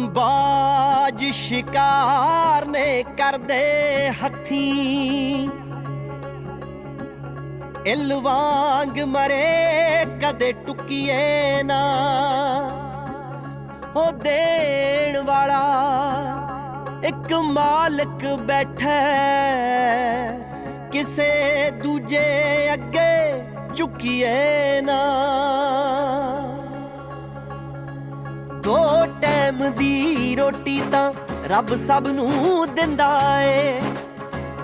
ਬਾਜ ਸ਼ਿਕਾਰ ਨੇ ਕਰਦੇ ਹੱਥੀ। ਇਲ ਵਾਂਗ ਮਰੇ ਕਦੇ ਟੁਕੀਏ ਨਾ। ਉਹ ਦੇਣ ਵਾਲਾ ਇੱਕ ਮਾਲਕ ਬੈਠਾ। ਕਿਸੇ ਦੂਜੇ ਅੱਗੇ ਝੁਕੀਏ ਨਾ। ਟਾਈਮ ਦੀ ਰੋਟੀ ਤਾਂ ਰੱਬ ਸਭ ਨੂੰ ਦਿੰਦਾ ਏ।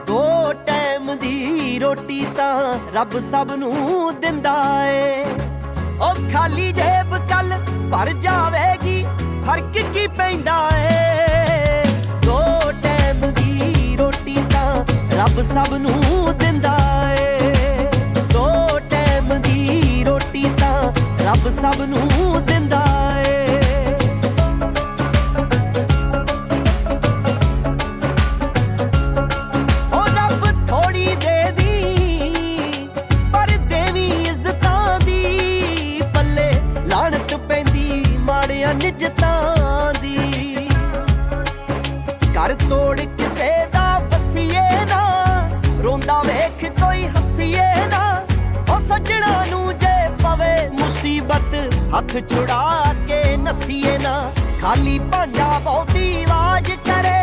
ਦੋ ਟਾਈਮ ਦੀ ਰੋਟੀ ਤਾਂ ਰੱਬ ਸਭ ਨੂੰ ਦਿੰਦਾ ਏ। ਉਹ ਖਾਲੀ ਜੇਬ ਕੱਲ ਭਰ ਜਾਵੇਗੀ, ਫ਼ਰਕ ਕੀ ਪੈਂਦਾ ਏ। ਦੋ ਟਾਈਮ ਦੀ ਰੋਟੀ ਤਾਂ ਰੱਬ ਸਭ ਨੂੰ ਦਿੰਦਾ ਏ। ਦੋ ਟਾਈਮ ਦੀ ਰੋਟੀ ਤਾਂ ਰੱਬ ਸਭ ਨੂੰ ਪੈਂਦੀ ਨਿਜਤਾਂ ਦੀ। ਘਰ ਤੋੜ ਕਿਸੇ ਦਾ ਵਸੀਏ ਨਾ, ਰੋਂਦਾ ਵੇਖ ਕੋਈ ਹੱਸੀਏ ਨਾ। ਉਹ ਸੱਜਣਾ ਨੂੰ ਜੇ ਪਵੇ ਮੁਸੀਬਤ, ਹੱਥ ਛੁੜਾ ਕੇ ਨਸੀਏ ਨਾ। ਖਾਲੀ ਭਾਂਡਾ ਬਹੁਤੀ ਆਵਾਜ਼ ਕਰੇ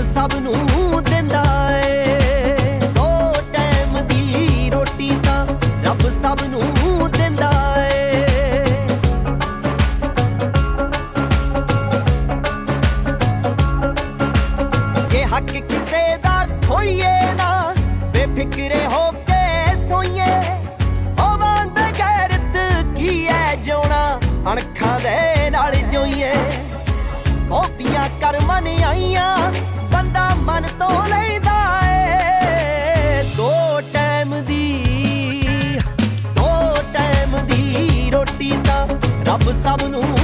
ਰੱਬ ਸਭ ਨੂੰ ਦਿੰਦਾ ਏ। ਦੋ ਟਾਈਮ ਦੀ ਰੋਟੀ ਤਾਂ ਰੱਬ ਸਭ ਨੂੰ ਦਿੰਦਾ ਏ। ਜੇ ਹੱਕ ਕਿਸੇ ਦਾ ਖੋਈਏ ਨਾ, ਬੇਫਿਕਰੇ ਹੋ sabunu